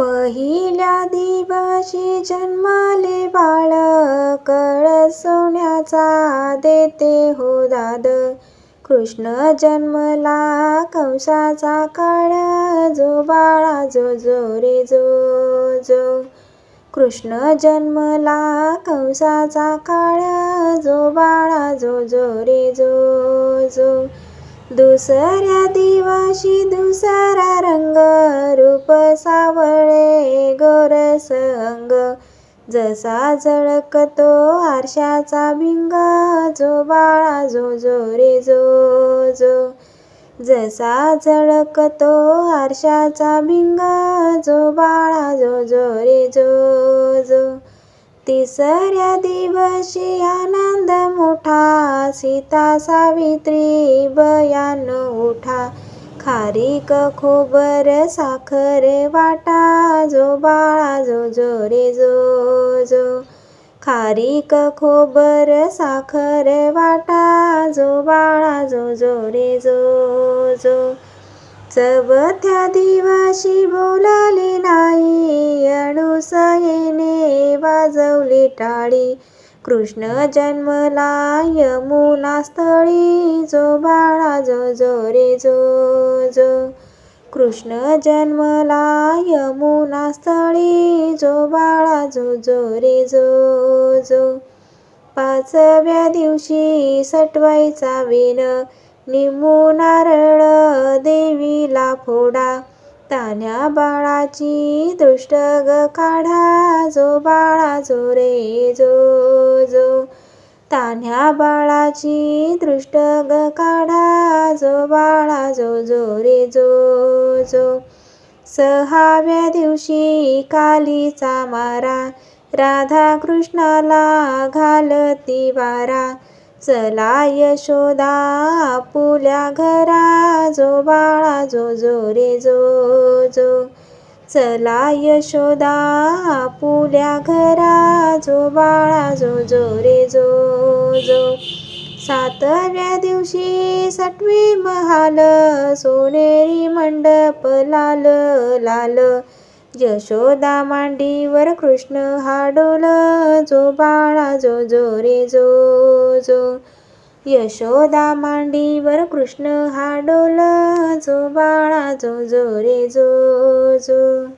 पहिल्या दिवशी जन्माले बाळ कळ सोन्याचा देते हो दाद. कृष्ण जन्मला कंसाचा काळ जो बाळा जो जो रे जो जो. कृष्ण जन्मला कंसाचा काळ जो बाळा जो जो रे जो जो. दुसऱ्या दिवशी दुसरा रंग रूप सावळे गोरस अंग जसा झळकतो आरशाचा भिंग जो बाळा जो जो रे जो जो. जसा झळकतो आरशाचा भिंग जो बाळा जो जो रे जो जो. तिसऱ्या दिवशी आनंद सीता सावित्री बयान उठा. खारीक खोबर साखर वाटा. जो बाळा जो जो रे जो जो. खारीक खोबर साखर वाटा. जो बाळा जो जो रे जो जो. चवथ्या दिवशी बोलाली नाही. अणुसयेने वाजवली टाळी. कृष्ण जन्मला यमुना स्थळी जो बाळा जो जो रे जो जो. कृष्ण जन्मला यमुना स्थळी जो बाळा जो जो रे जो जो. पाचव्या दिवशी सटवायचा विण निमू नारळ देवीला फोडा. तान्या बाळाची दृष्ट ग काढा जो बाळा जो रे जो जो. तान्ह्या बाळाची दृष्ट ग काढा जो बाळा जो जो रे जो जो. सहाव्या दिवशी कालीचा मारा राधा कृष्णाला घालती वारा. चला यशोदा आपुल्या घरा जो बाळा जो जो रे जो जो. चला यशोदा आपुल्या घरा जो बाळा जो जो रे जो जो. सातव्या दिवशी सटवी महाल सोनेरी मंडप लाल लाल. यशोदा मांडीवर कृष्ण हा डोल जो बाळा जो जो रे जो जो. यशोदा मांडीवर कृष्ण हा डोल जो बाळा जो जो रे जो जो.